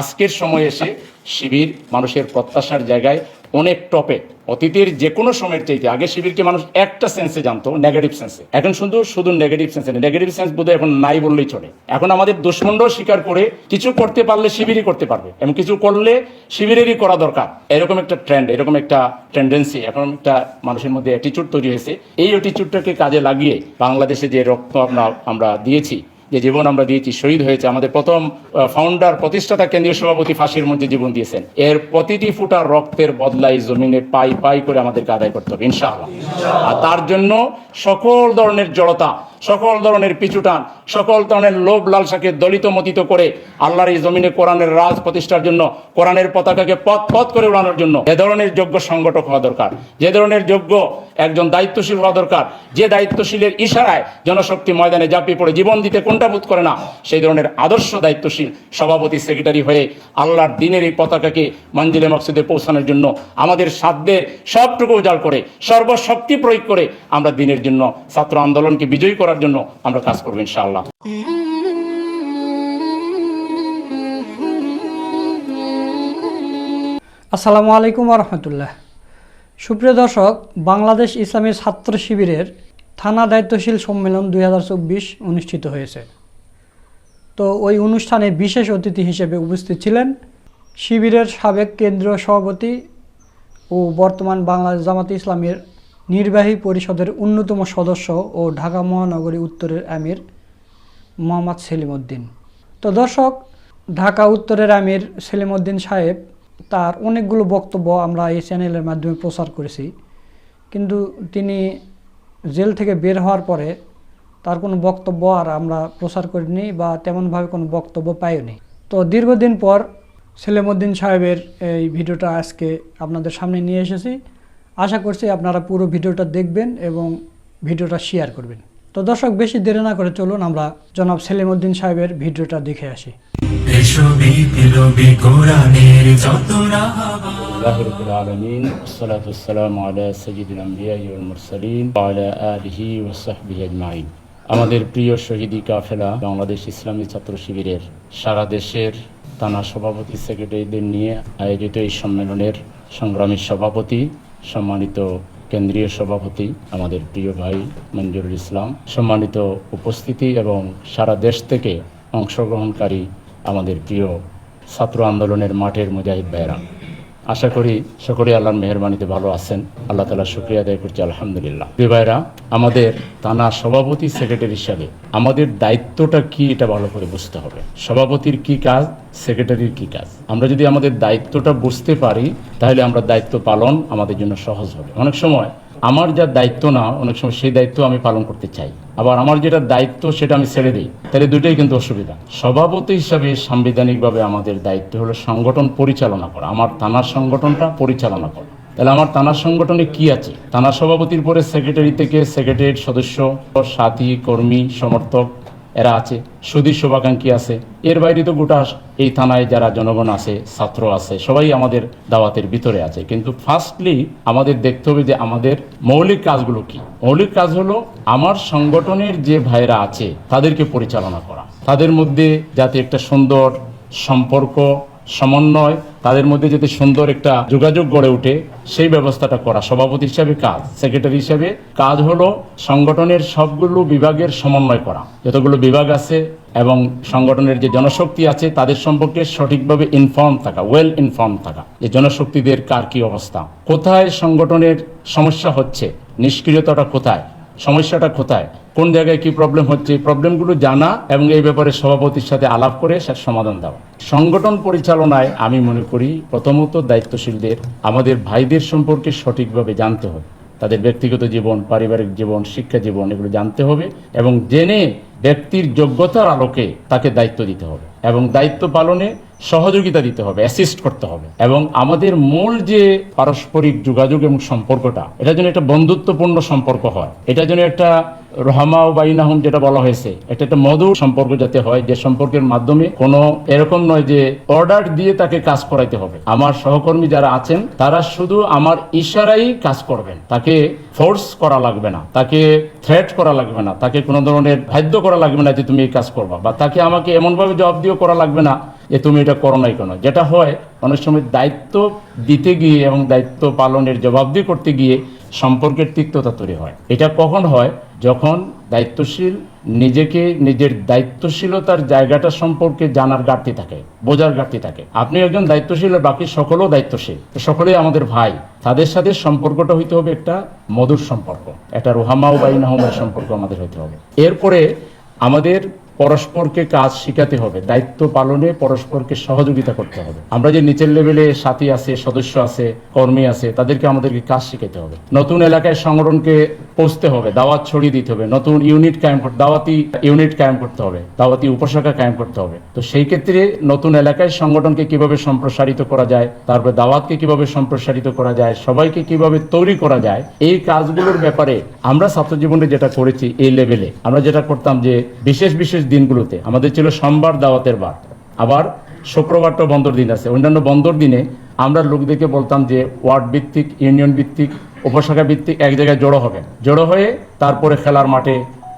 আজকের সময় এসে শিবির মানুষের প্রত্যাশার জায়গায় অনেক টপে। অতীতের যে কোনো সময়ের চাইতে আগে শিবিরকে মানুষ একটা সেন্সে জানতো নেগেটিভ সেন্সে এখন শুধু শুধু নেগেটিভ সেন্সে নেগেটিভ সেন্স বোধহয় এখন নাই বললেই চলে। এখন আমাদের দুশ্মনরাও স্বীকার করে কিছু করতে পারলে শিবিরই করতে পারবে, এবং কিছু করলে শিবিরেরই করা দরকার। এরকম একটা ট্রেন্ড এরকম একটা টেন্ডেন্সি এখন একটা মানুষের মধ্যে অ্যাটিচিউড তৈরি হয়েছে। এই অ্যাটিচিউডটাকে কাজে লাগিয়ে বাংলাদেশে যে রক্ত আমরা আমরা দিয়েছি যে জীবন আমরা দিয়েছি, শহীদ হয়েছে, আমাদের প্রথম ফাউন্ডার প্রতিষ্ঠাতা, কেন্দ্রীয় সভাপতি ফাঁসির মধ্যে জীবন দিয়েছেন। এর প্রতিটি ফুটা রক্তের বদলাই জমিনে পাই পাই করে আমাদেরকে আদায় করতে হবে, ইনশাআল্লাহ। আর তার জন্য সকল ধরনের জড়তা, সকল ধরনের পিছুটান, সকল ধরনের লোভ লালসাকে দলিত মতিত করে আল্লাহর এই জমিনে কোরআনের রাজ প্রতিষ্ঠার জন্য, কোরআনের পতাকাকে পথ পথ করে উড়ানোর জন্য যে ধরনের যোগ্য সংগঠক হওয়া দরকার, যে ধরনের যোগ্য একজন দায়িত্বশীল হওয়া দরকার, যে দায়িত্বশীলের ইশারায় জনশক্তি ময়দানে ঝাঁপিয়ে পড়ে, জীবন দিতে কোনটা বোধ করে না। সেই ধরনের আদর্শ দায়িত্বশীল সভাপতি, সেক্রেটারি হয়ে আল্লাহর দিনের এই পতাকাকে মঞ্জিলে মকসুদে পৌঁছানোর জন্য আমাদের সাধ্যে সবটুকু উজাড় করে, সর্বশক্তি প্রয়োগ করে আমরা দিনের জন্য ছাত্র আন্দোলনকে বিজয়ী করার জন্য আমরা কাজ করব ইনশাআল্লাহ। আসসালামু আলাইকুম রহমতুল্লাহ সুপ্রিয় দর্শক, বাংলাদেশ ইসলামী ছাত্র শিবিরের থানা দায়িত্বশীল সম্মেলন দুই হাজার চব্বিশ অনুষ্ঠিত হয়েছে। তো ওই অনুষ্ঠানে বিশেষ অতিথি হিসেবে উপস্থিত ছিলেন শিবিরের সাবেক কেন্দ্রীয় সভাপতি ও বর্তমান বাংলাদেশ জামাতে ইসলামের নির্বাহী পরিষদের অন্যতম সদস্য ও ঢাকা মহানগরী উত্তরের আমির মোহাম্মদ সেলিমউদ্দিন। তো দর্শক, ঢাকা উত্তরের আমির সেলিমউদ্দিন সাহেব, তার অনেকগুলো বক্তব্য আমরা এই চ্যানেলের মাধ্যমে প্রচার করেছি। কিন্তু তিনি জেল থেকে বের হওয়ার পরে তার কোনো বক্তব্য আর আমরা প্রচার করিনি বা তেমনভাবে কোনো বক্তব্য পাইনি তো দীর্ঘদিন পর সেলিমউদ্দিন সাহেবের এই ভিডিওটা আজকে আপনাদের সামনে নিয়ে এসেছি আশা করছি আপনারা পুরো ভিডিওটা দেখবেন এবং ভিডিওটা শেয়ার করবেন তো দর্শক বেশি দেরি না করে চলুন আমরা জনাব সেলিমউদ্দিন সাহেবের ভিডিওটা দেখে আসি এসো বিপ্লবী কোরআনের যত রাহাবা الله رب العالمين والصلاة والسلام على سيد الأنبياء والمرسلين وعلى آله وصحبه أجمعين আমাদের প্রিয় শহীদি কাফেলা বাংলাদেশ ইসলামী ছাত্র শিবিরের সারা দেশের থানা সভাপতি সেক্রেটারিদের নিয়ে আয়োজিত এই সম্মেলনের সংগ্রামী সভাপতি, সম্মানিত কেন্দ্রীয় সভাপতি, আমাদের প্রিয় ভাই মঞ্জুরুল ইসলাম, সম্মানিত উপস্থিতি এবং সারা দেশ থেকে অংশগ্রহণকারী আমাদের প্রিয় ছাত্র আন্দোলনের মাঠের মুজাহিদ ভাইরা আশা করি সকলে আল্লাহর মেহরবানিতে ভালো আছেন। আল্লাহ তালা শুক্রিয়া আদায় করছি, আলহামদুলিল্লাহ। ভাইরা আমাদের থানা সভাপতি সেক্রেটারি হিসাবে আমাদের দায়িত্বটা কি এটা ভালো করে বুঝতে হবে। সভাপতির কি কাজ, সেক্রেটারির কি কাজ? আমরা যদি আমাদের দায়িত্বটা বুঝতে পারি, তাহলে আমরা দায়িত্ব পালন আমাদের জন্য সহজ হবে। অনেক সময় আমার যা দায়িত্ব না, অনেক সময় সেই দায়িত্ব আমি পালন করতে চাই। আবার আমার যেটা দায়িত্ব সেটা আমি ছেড়ে দিই। তাহলে দুটোই কিন্তু অসুবিধা। সভাপতি হিসাবে সাংবিধানিকভাবে আমাদের দায়িত্ব হলো সংগঠন পরিচালনা করা। আমার থানার সংগঠনটা পরিচালনা করা। তাহলে আমার থানার সংগঠনে কি আছে? থানা সভাপতির পরে সেক্রেটারি থেকে সেক্রেটারিয়েট সদস্য, সাথী, কর্মী, সমর্থক এরা আছে, সুদীর শুভাকাঙ্ক্ষী আছে। এর বাইরে তো গোটা এই থানায় যারা জনগণ আছে, ছাত্র আছে, সবাই আমাদের দাওয়াতের ভিতরে আছে। কিন্তু ফার্স্টলি আমাদের দেখতে হবে যে আমাদের মৌলিক কাজগুলো কি। মৌলিক কাজ হলো আমার সংগঠনের যে ভাইরা আছে, তাদেরকে পরিচালনা করা। তাদের মধ্যে যাতে একটা সুন্দর সম্পর্ক সমন্বয়, তাদের মধ্যে যাতে সুন্দর একটা যোগাযোগ গড়ে ওঠে, সেই ব্যবস্থাটা করা। সভাপতি হিসাবে কাজ, সেক্রেটারি হিসাবে কাজ হলো সংগঠনের সবগুলো বিভাগের সমন্বয় করা। যতগুলো বিভাগ আছে এবং সংগঠনের যে জনশক্তি আছে, তাদের সম্পর্কে সঠিকভাবে ইনফর্ম থাকা ওয়েল ইনফর্ম থাকা। যে জনশক্তিদের কার কি অবস্থা, কোথায় সংগঠনের সমস্যা হচ্ছে, নিষ্ক্রিয়তাটা কোথায় সমস্যাটা কোথায়? কোন জায়গায় কি প্রবলেম হচ্ছে? প্রবলেমগুলো জানা এবং এই ব্যাপারে সভাপতির সাথে আলাপ করে সেটা সমাধান দেওয়া। সংগঠন পরিচালনায় আমি মনে করি প্রথমত দায়িত্বশীলদের, আমাদের ভাইদের সম্পর্কে সঠিকভাবে জানতে হবে। তাদের ব্যক্তিগত জীবন, পারিবারিক জীবন, শিক্ষা জীবন, এগুলো জানতে হবে এবং জেনে ব্যক্তির যোগ্যতার আলোকে তাকে দায়িত্ব দিতে হবে। এবং দায়িত্ব পালনে সহযোগিতা দিতে হবে অ্যাসিস্ট করতে হবে। এবং আমাদের মূল যে পারস্পরিক যোগাযোগ এবং সম্পর্কটা, এটা যেন একটা বন্ধুত্বপূর্ণ সম্পর্ক হয়। এটা যেন একটা রহমা ও বাইনাহুম যেটা বলা হয়েছে, এটা একটা মধুর সম্পর্ক যাতে হয়, যে সম্পর্কের মাধ্যমে কোনো এরকম নয় যে অর্ডার দিয়ে তাকে কাজ করাইতে হবে। আমার সহকর্মী যারা আছেন, তারা শুধু আমার ইশারাই কাজ করবেন। তাকে ফোর্স করা লাগবে না, তাকে থ্রেট করা লাগবে না, তাকে কোনো ধরনের বাধ্য করা লাগবে না যে তুমি এই কাজ করবা, বা তাকে আমাকে এমনভাবে জবাব দিয়েও করা লাগবে না যে তুমি এটা করো নাই কেন? যেটা হয়, অনেক সময় দায়িত্ব দিতে গিয়ে এবং দায়িত্ব পালনের জবাবদি করতে গিয়ে সম্পর্কের তিক্ততা তৈরি হয়। এটা কখন হয়? যখন দায়িত্বশীল নিজেকে নিজের দায়িত্বশীলতার জায়গাটা সম্পর্কে জানার ঘাটতি থাকে, বোঝার ঘাটতি থাকে। আপনি একজন দায়িত্বশীল বাকি সকলেও দায়িত্বশীল। সকলেই আমাদের ভাই। তাদের সাথে সম্পর্কটা হইতে হবে একটা মধুর সম্পর্ক। একটা রোহামাও বাইনাহমের সম্পর্ক আমাদের হইতে হবে। এরপরে আমাদের পরস্পরকে কাজ শিখাতে হবে, দায়িত্ব পালনে পরস্পরকে সহযোগিতা করতে হবে। আমরা যে নিচের লেভেলে সাথী আছে, সদস্য আছে, কর্মী আছে, তাদেরকে আমাদেরকে কাজ শিখাতে হবে। নতুন এলাকায় সংগঠনকে পৌঁছতে হবে, দাওয়াত ছড়িয়ে দিতে হবে, নতুন ইউনিট কায়েম করতে দাওয়াতি ইউনিট কায়েম করতে হবে, দাওয়াতি উপশাখা কায়েম করতে হবে। তো সেই ক্ষেত্রে নতুন এলাকায় সংগঠনকে কীভাবে সম্প্রসারিত করা যায়, তারপরে দাওয়াতকে কীভাবে সম্প্রসারিত করা যায়, সবাইকে কীভাবে তৈরি করা যায়, এই কাজগুলোর ব্যাপারে আমরা ছাত্র জীবনে যেটা করেছি এই লেভেলে আমরা যেটা করতাম যে বিশেষ বিশেষ দিনগুলোতে, আমাদের ছিল সোমবার দাওয়াতের বার, আবার শুক্রবারটা বন্দর দিন আছে, অন্যান্য বন্দর দিনে আমরা লোকদেরকে বলতাম যে ওয়ার্ড ভিত্তিক, ইউনিয়ন ভিত্তিক উপশাখা ভিত্তিক এক জায়গায় জড়ো হবে। জড়ো হয়ে তারপরে খেলার মাঠে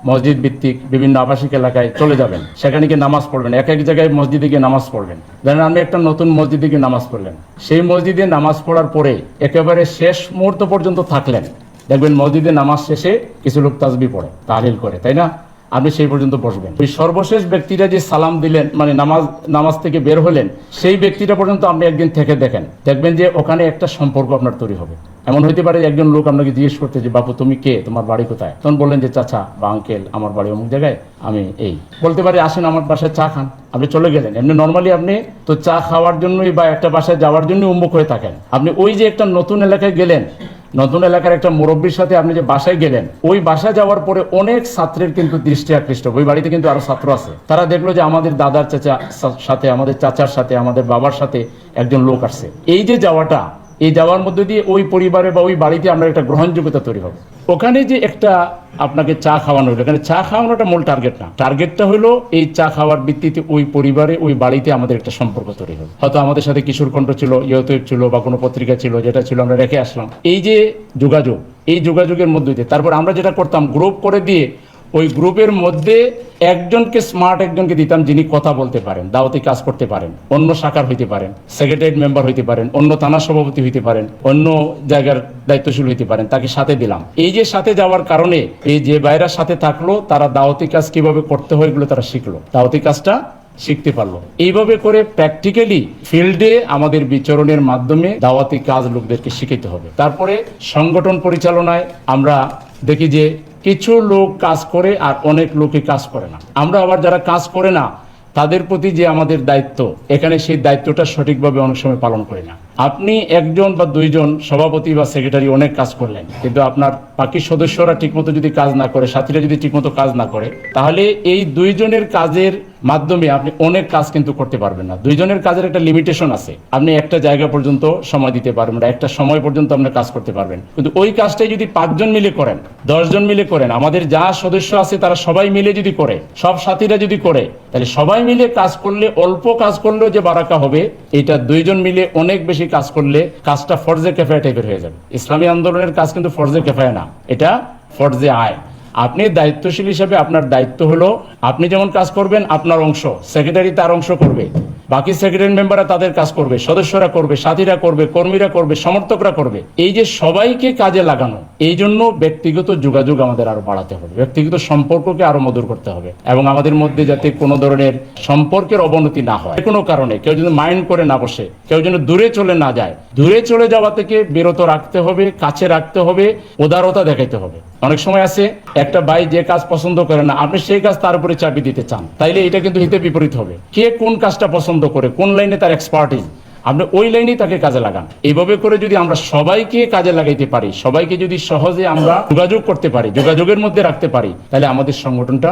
মসজিদ ভিত্তিক বিভিন্ন আবাসিক এলাকায় চলে যাবেন। সেখানে গিয়ে নামাজ পড়বেন। এক এক জায়গায় মসজিদে গিয়ে নামাজ পড়বেন। ধরেন আপনি একটা নতুন মসজিদে গিয়ে নামাজ পড়লেন। সেই মসজিদে নামাজ পড়ার পরে একেবারে শেষ মুহূর্ত পর্যন্ত থাকলেন। দেখবেন মসজিদে নামাজ শেষে কিছু লোক তাজবি পড়ে তাহলিল করে, তাই না? আপনি সেই পর্যন্ত বসবেন। ওই সর্বশেষ ব্যক্তিটা যে সালাম দিলেন মানে নামাজ নামাজ থেকে বের হলেন, সেই ব্যক্তিটা পর্যন্ত আপনি একদিন থেকে দেখেন। দেখবেন যে ওখানে একটা সম্পর্ক আপনার তৈরি হবে। এমন হইতে পারে একজন লোক আপনাকে জিজ্ঞেস করতে যে, বাপু, তুমি কে? তোমার বাড়ি কোথায়? তখন বললেন যে, চাচা বা আঙ্কেল আমার বাড়ি অমুক জায়গায়, আমি এই। বলতে পারি, আসেন আমার বাসায় চা খান। আপনি চলে গেলেন। এমনি নর্মালি আপনি তো চা খাওয়ার জন্যই বা একটা বাসায় যাওয়ার জন্য উন্মুখ হয়ে থাকেন। আপনি ওই যে একটা নতুন এলাকায় গেলেন নতুন এলাকার একটা মুরব্বীর সাথে আপনি যে বাসায় গেলেন, ওই বাসা যাওয়ার পরে অনেক ছাত্রের কিন্তু দৃষ্টি আকৃষ্ট। ওই বাড়িতে কিন্তু আরও ছাত্র আছে। তারা দেখল যে আমাদের দাদার চাচা, সাথে, আমাদের চাচার সাথে, আমাদের বাবার সাথে একজন লোক আসছে। এই যে যাওয়াটা এই যাওয়ার মধ্যে দিয়ে ওই পরিবারে বা ওই বাড়িতে আমরা একটা গ্রহণযোগ্যতা তৈরি হবে। ওখানে যে একটা আপনাকে চা খাওয়ানো হলো, এখানে চা খাওয়ানোটা মূল টার্গেট না। টার্গেটটা হলো এই চা খাওয়ার ভিত্তিতে ওই পরিবারে, ওই বাড়িতে আমাদের একটা সম্পর্ক তৈরি হবে হয়তো আমাদের সাথে কিশোর কণ্ঠ ছিল, ইয়তেব ছিল বা কোনো পত্রিকা ছিল, যেটা ছিল, আমরা রেখে আসলাম। এই যে যোগাযোগ, এই যোগাযোগের মধ্যে দিয়ে, তারপর আমরা যেটা করতাম গ্রুপ করে দিয়ে ওই গ্রুপের মধ্যে একজনকে স্মার্ট একজনকে দিতাম যিনি কথা বলতে পারেন, দাওয়াতি কাজ করতে পারেন, অন্য শাখার হইতে পারেন সেক্রেটারি মেম্বার হইতে পারেন, অন্য থানা সভাপতি হইতে পারেন, অন্য জায়গার দায়িত্বশীল হইতে পারেন, তাকে সাথে দিলাম। এই যে সাথে যাওয়ার কারণে এই যে বাইরের সাথে থাকল, তারা দাওয়াতি কাজ কীভাবে করতে হয় এগুলো তারা শিখলো। দাওয়াতি কাজটা শিখতে পারল। এইভাবে করে প্র্যাকটিক্যালি ফিল্ডে আমাদের বিচরণের মাধ্যমে দাওয়াতি কাজ লোকদেরকে শিখাতে হবে। তারপরে সংগঠন পরিচালনায় আমরা দেখি যে কিছু লোক কাজ করে আর অনেক লোকে কাজ করে না। আমরা আবার যারা কাজ করে না, তাদের প্রতি যে আমাদের দায়িত্ব, এখানে সেই দায়িত্বটা সঠিকভাবে অনেক সময় পালন করি না। আপনি একজন বা দুইজন সভাপতি বা সেক্রেটারি অনেক কাজ করলেন, কিন্তু আপনার বাকি সদস্যরা ঠিকমতো যদি কাজ না করে, সাথীরা যদি ঠিকমতো কাজ না করে, তাহলে এই দুইজনের কাজের মাধ্যমে আপনি অনেক কাজ কিন্তু করতে পারবেন না। দুইজনের কাজের একটা লিমিটেশন আছে। আপনি একটা জায়গা পর্যন্ত সময় দিতে পারবেন না, একটা সময় পর্যন্ত আপনি কাজ করতে পারবেন। কিন্তু ওই কাজটাই যদি পাঁচজন মিলে করেন, দশজন মিলে করেন, আমাদের যা সদস্য আছে তারা সবাই মিলে যদি করে, সব সাথীরা যদি করে, তাহলে সবাই মিলে কাজ করলে, অল্প কাজ করলেও যে বারাকা হবে, এটা দুইজন মিলে অনেক বেশি কাজ করলে কাজটা ফরজে ক্যাফায় টাইপের হয়ে যাবে। ইসলামী আন্দোলনের কাজ কিন্তু ফরজে ক্যাফায় না, এটা ফরজে আয় আপনি দায়িত্বশীল হিসেবে আপনার দায়িত্ব হলো, আপনি যেমন কাজ করবেন, আপনার অংশ সেক্রেটারি তার অংশ করবে। বাকি সেক্রেটারি মেম্বাররা তাদের কাজ করবে, সদস্যরা করবে, সাথীরা করবে, কর্মীরা করবে, সমর্থকরা করবে। এই যে সবাইকে কাজে লাগানো, এই জন্য ব্যক্তিগত যোগাযোগ আমাদের আরও বাড়াতে হবে, ব্যক্তিগত সম্পর্ককে আরও মধুর করতে হবে এবং আমাদের মধ্যে যাতে কোনো ধরনের সম্পর্কের অবনতি না হয়। কোনো কারণে, কেউ যেন মাইন্ড করে না বসে, কেউ যেন দূরে চলে না যায়। দূরে চলে যাওয়া থেকে বিরত রাখতে হবে, কাছে রাখতে হবে, উদারতা দেখাইতে হবে। অনেক সময় আছে, একটা ভাই যে কাজ পছন্দ করে না, আপনি সেই কাজ তার উপরে চাপি দিতে চান। তাইলে এটা কিন্তু হিতে বিপরীত হবে। কে কোন কাজটা পছন্দ করে, কোন লাইনে তার এক্সপার্টিস আপনি ওই লাইনেই তাকে কাজে লাগান। এইভাবে করে যদি আমরা সবাইকে কাজে লাগাইতে পারি, সবাইকে যদি সহজে আমরা যোগাযোগ করতে পারি, যোগাযোগের মধ্যে রাখতে পারি তাহলে আমাদের সংগঠনটা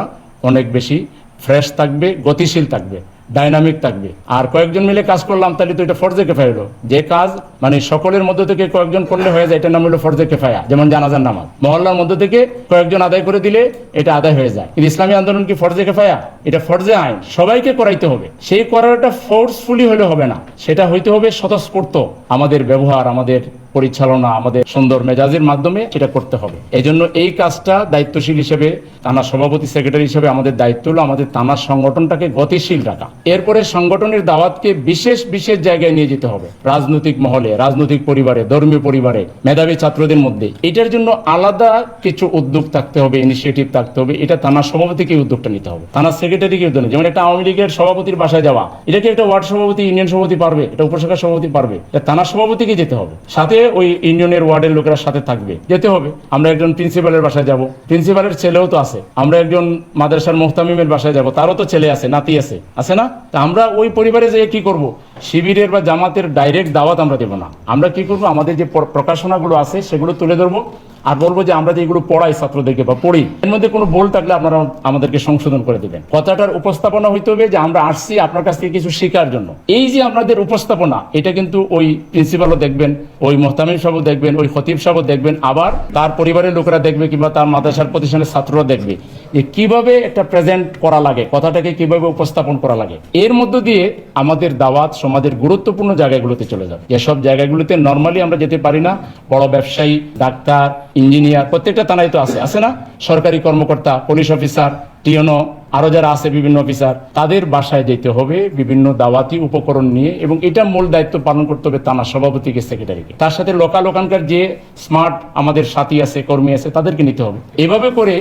অনেক বেশি ফ্রেশ থাকবে, গতিশীল থাকবে। ডাইনামিক থাকবে। আর কয়েকজন মিলে কাজ করলাম, তাহলে তো এটা ফরজে কেফায়া হলো যে কাজ মানে সকলের মধ্য থেকে কয়েকজন করলে হয়ে যায়, এটার নাম হলো ফরজে কেফায়া, যেমন জানাজার নামাজ। মহল্লার মধ্য থেকে কয়েকজন আদায় করে দিলে এটা আদায় হয়ে যায়। কিন্তু ইসলামী আন্দোলন কি ফরজে কেফায়া? এটা ফরজে আইন। সবাইকে করাইতে হবে। সেই করাটা ফোর্সফুলি হলে হবে না। সেটা হইতে হবে স্বতঃস্ফূর্ত। আমাদের ব্যবহার, আমাদের পরিচালনা আমাদের সুন্দর মেজাজের মাধ্যমে সেটা করতে হবে। এই জন্য এই কাজটা দায়িত্বশীল হিসেবে থানা সভাপতি সেক্রেটারি হিসেবে আমাদের দায়িত্ব হলো আমাদের থানার সংগঠনটাকে গতিশীল রাখা। এরপরে সংগঠনের দাওয়াতকে বিশেষ বিশেষ জায়গায় নিয়ে যেতে হবে। রাজনৈতিক মহলে, রাজনৈতিক পরিবারে, ধর্মীয় পরিবারে, মেধাবী ছাত্রদের মধ্যে। এটার জন্য আলাদা কিছু উদ্যোগ থাকতে হবে ইনিশিয়েটিভ থাকতে হবে। এটা থানা সভাপতিকে উদ্যোগটা নিতে হবে। থানা সেক্রেটারিকে উদ্যোগ যেমন একটা আওয়ামী লীগের সভাপতির বাসায় যাওয়া এটা কি একটা ওয়ার্ড সভাপতি, ইউনিয়ন সভাপতি পারবে, এটা উপশাখা সভাপতি পারবে। এটা থানা সভাপতিকে যেতে হবে। সাথে ওই ইউনিয়নের ওয়ার্ডের লোকেরা সাথে থাকবে। যেতে হবে। আমরা একজন প্রিন্সিপালের বাসায় যাব। প্রিন্সিপালের ছেলেও তো আছে। আমরা একজন মাদ্রাসার মোহতামিমের বাসায় যাব। তারও তো ছেলে আছে, নাতি আছে। আছে না? তা আমরা ওই পরিবারে যেয়ে কি করব? শিবিরের বা জামাতের ডাইরেক্ট দাওয়াত আমরা দেব না। আমরা কি করব? আমাদের যে প্র- প্রকাশনাগুলো আছে, সেগুলো তুলে ধরবো। আর বলব যে আমরা যেগুলো পড়াই ছাত্রদেরকে বা পড়ি, এর মধ্যে কোনো ভুল থাকলে আপনারা আমাদেরকে সংশোধন করে দেবেন। কথাটার উপস্থাপনা হইতে হবে যে আমরা আসছি আপনার কাছ থেকে কিছু শেখার জন্য। এই যে আপনাদের উপস্থাপনা, এটা কিন্তু ওই প্রিন্সিপালও দেখবেন, ওই মোহতামিম সাহেবও দেখবেন, ওই খতিব সাহেবও দেখবেন, আবার তার পরিবারের লোকেরা দেখবে কিংবা তার মাদ্রাসার প্রতিষ্ঠানের ছাত্ররা দেখবে যে কীভাবে একটা প্রেজেন্ট করা লাগে, কথাটাকে কীভাবে উপস্থাপন করা লাগে। এর মধ্য দিয়ে আমাদের দাওয়াত সমাজের গুরুত্বপূর্ণ জায়গাগুলোতে চলে যাবে। যেসব জায়গাগুলোতে নর্মালি আমরা যেতে পারি না। বড় ব্যবসায়ী, ডাক্তার ইঞ্জিনিয়ার, প্রত্যেকটা থানায় তো আছে। আছে না? সরকারি কর্মকর্তা পুলিশ অফিসার টিওনো আরও যারা আছে, বিভিন্ন অফিসার তাদের বাসায় যেতে হবে বিভিন্ন দাওয়াতি উপকরণ নিয়ে এবং এটা মূল দায়িত্ব পালন করতে হবে থানা সভাপতিকে সেক্রেটারিকে তার সাথে লোকাল ওখানকার যে স্মার্ট আমাদের সাথী আছে, কর্মী আছে, তাদেরকে নিতে হবে। এভাবে করে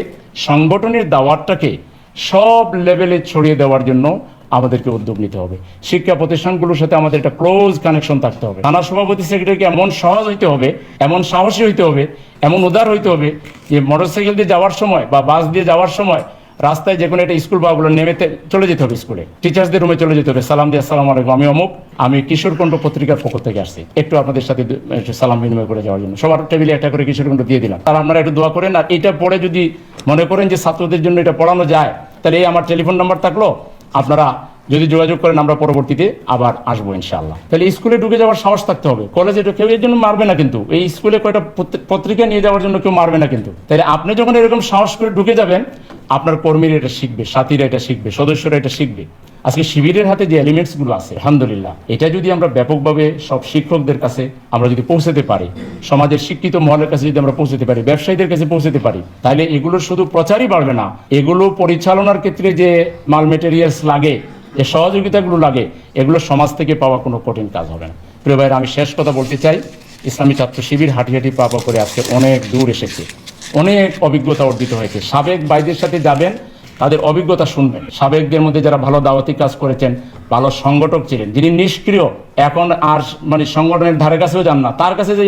সংগঠনের দাওয়াতটাকে সব লেভেলে ছড়িয়ে দেওয়ার জন্য আমাদেরকে উদ্যোগ নিতে হবে। শিক্ষা প্রতিষ্ঠানগুলোর সাথে আমাদের একটা ক্লোজ কানেকশন থাকতে হবে। থানা সভাপতি সেক্রেটারিকে এমন সহজ হইতে হবে, এমন সাহসী হইতে হবে, এমন উদার হইতে হবে যে মোটরসাইকেল দিয়ে যাওয়ার সময় বা বাস দিয়ে যাওয়ার সময় রাস্তায় যে কোনো একটা স্কুল বা ওগুলো নেমে চলে যেতে হবে স্কুলে টিচার্সদের রুমে চলে যেতে হবে। সালাম দিয়ে, সালাম আলাইকুম, আমি অমুক। আমি কিশোরকণ্ঠ পত্রিকার পক্ষ থেকে আসছি। একটু আপনাদের সাথে সালাম বিনিময় করে যাওয়ার জন্য। সবার টেবিলে একটা করে কিশোরকণ্ঠ দিয়ে দিলাম। আর আপনারা একটু দোয়া করেন। আর এটা পড়ে যদি মনে করেন যে ছাত্রদের জন্য এটা পড়ানো যায়, তাহলে এই আমার টেলিফোন নাম্বার থাকল? আপনারা যদি যোগাযোগ করেন, আমরা পরবর্তীতে আবার আসব ইনশাআল্লাহ। তাহলে স্কুলে ঢুকে যাওয়ার সাহস থাকতে হবে। কলেজে কেউ এর জন্য মারবে না কিন্তু। এই স্কুলে কয়টা পত্র- পত্রিকা নিয়ে যাওয়ার জন্য কেউ মারবে না কিন্তু। তাহলে আপনি যখন এরকম সাহস করে ঢুকে যাবেন, আপনার কর্মীরা এটা শিখবে, সাথীরা এটা শিখবে, সদস্যরা এটা শিখবে। আজকে শিবিরের হাতে যে এলিমেন্টসগুলো আছে, আলহামদুলিল্লাহ, এটা যদি আমরা ব্যাপকভাবে সব শিক্ষকদের কাছে আমরা যদি পৌঁছাতে পারি, সমাজের শিক্ষিত মহলের কাছে যদি আমরা পৌঁছাতে পারি, ব্যবসায়ীদের কাছে পৌঁছাতে পারি, তাহলে এগুলো শুধু প্রচারই বাড়বে না, এগুলো পরিচালনার ক্ষেত্রে যে মাল মেটেরিয়ালস লাগে, যে সহযোগিতাগুলো লাগে, এগুলো সমাজ থেকে পাওয়া কোনো কঠিন কাজ হবে না। প্রিয় ভাইরা আমি শেষ কথা বলতে চাই, ইসলামী ছাত্র শিবির হাঁটি হাঁটি পাপা করে আজকে অনেক দূর এসেছে, অনেক অভিজ্ঞতা অর্জিত হয়েছে। সাবেক বাইদের সাথে যাবেন তাদের অভিজ্ঞতা শুনবেন। সাবেকদের মধ্যে যারা ভালো দাওয়াতি কাজ করেছেন, ভালো সংগঠক ছিলেন, যিনি নিষ্ক্রিয়, এখন আর মানে সংগঠনের ধারে কাছেও যান না। তার কাছে যে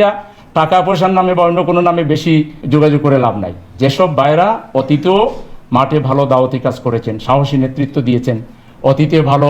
টাকা পয়সার নামে বা অন্য কোনো নামে বেশি যোগাযোগ করে লাভ নাই। যেসব ভাইরা অতীতেও মাঠে ভালো দাওয়াতি কাজ করেছেন, সাহসী নেতৃত্ব দিয়েছেন, অতীতে ভালো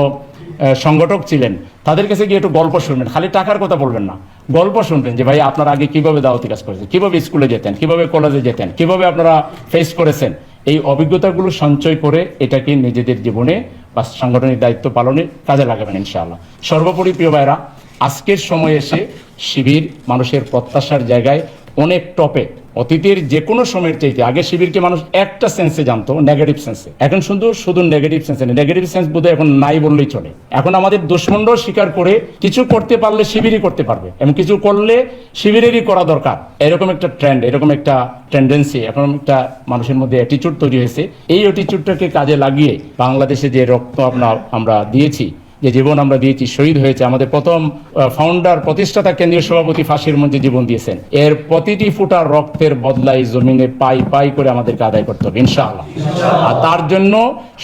সংগঠক ছিলেন, তাদের কাছে গিয়ে একটু গল্প শুনবেন। খালি টাকার কথা বলবেন না। গল্প শুনবেন যে, ভাই, আপনারা আগে কীভাবে দাওয়াতি কাজ করেছেন? কীভাবে স্কুলে যেতেন? কীভাবে কলেজে যেতেন? কীভাবে আপনারা ফেস করেছেন? এই অভিজ্ঞতাগুলো সঞ্চয় করে এটাকে নিজেদের জীবনে বা সাংগঠনিক দায়িত্ব পালনে কাজে লাগাবেন ইনশাআল্লাহ। সর্বোপরি প্রিয় ভাইরা আজকের সময় এসে শিবির মানুষের প্রত্যাশার জায়গায় অনেক টপে অতীতের যে কোনো সময়ের চাইতে আগে শিবিরকে মানুষ একটা সেন্সে জানতো নেগেটিভ সেন্সে এখন শুধু শুধু নেগেটিভ সেন্সে নেগেটিভ সেন্স বোধহয় এখন নাই বললেই চলে। এখন আমাদের দুশ্মনরাও স্বীকার করে কিছু করতে পারলে শিবিরই করতে পারবে, এবং কিছু করলে শিবিরেরই করা দরকার। এরকম একটা ট্রেন্ড এরকম একটা টেন্ডেন্সি এখন একটা মানুষের মধ্যে অ্যাটিচিউড তৈরি হয়েছে। এই অ্যাটিচিউডটাকে কাজে লাগিয়ে বাংলাদেশে যে রক্ত আমরা আমরা দিয়েছি যে জীবন আমরা দিয়েছি, শহীদ হয়েছে, আমাদের প্রথম ফাউন্ডার প্রতিষ্ঠাতা কেন্দ্রীয় সভাপতি ফাঁসির মধ্যে জীবন দিয়েছেন। এর প্রতিটি ফুটার রক্তের বদলাই জমিনে পাই পাই করে আমাদেরকে আদায় করতে হবে, ইনশাআল্লাহ। আর তার জন্য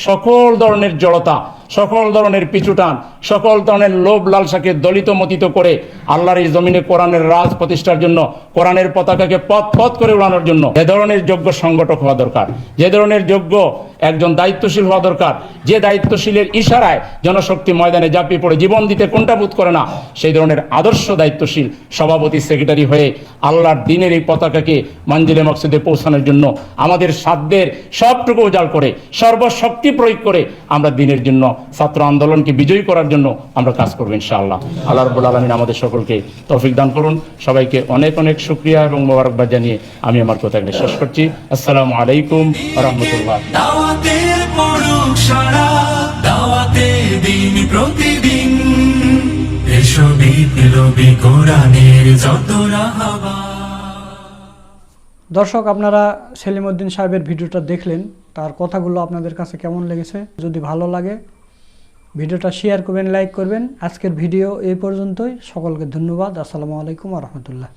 সকল ধরনের জড়তা সকল ধরনের পিছুটান সকল ধরনের লোভ লালসাকে দলিত মতিত করে আল্লাহর এই জমিনে কোরআনের রাজ প্রতিষ্ঠার জন্য, কোরআনের পতাকাকে পথ পথ করে উড়ানোর জন্য যে ধরনের যোগ্য সংগঠক হওয়া দরকার, যে ধরনের যোগ্য একজন দায়িত্বশীল হওয়া দরকার, যে দায়িত্বশীলের ইশারায় জনশক্তি ময়দানে ঝাঁপিয়ে পড়ে জীবন দিতে কোনটা বোধ করে না, সেই ধরনের আদর্শ দায়িত্বশীল সভাপতি, সেক্রেটারি হয়ে আল্লাহর দিনের এই পতাকাকে মঞ্জিলে মকসুদে পৌঁছানোর জন্য আমাদের সাধ্যের সবটুকু উজাড় করে, সর্বশক্তি প্রয়োগ করে আমরা দিনের জন্য ছাত্র আন্দোলনকে বিজয়ী করার জন্য আমরা কাজ করব ইনশাআল্লাহ। আল্লাহ রবুল আলমিন আমাদের সকলকে তৌফিক দান করুন। সবাইকে অনেক অনেক শুক্রিয়া এবং মোবারকবাদ জানিয়ে আমি আমার কথা এখানে শেষ করছি। আসসালামু আলাইকুম রহমতুল্লাহ প্রতিদিন। এসো বিপ্লবী কোরআনের যত রাহাবা দর্শক আপনারা সেলিমউদ্দিন সাহেবের ভিডিওটা দেখলেন। তার কথাগুলো আপনাদের কাছে কেমন লেগেছে? যদি ভালো লাগে ভিডিওটা শেয়ার করবেন লাইক করবেন। আজকের ভিডিও এই পর্যন্তই। সকলকে ধন্যবাদ। আসসালামু আলাইকুম রহমতুল্লাহ।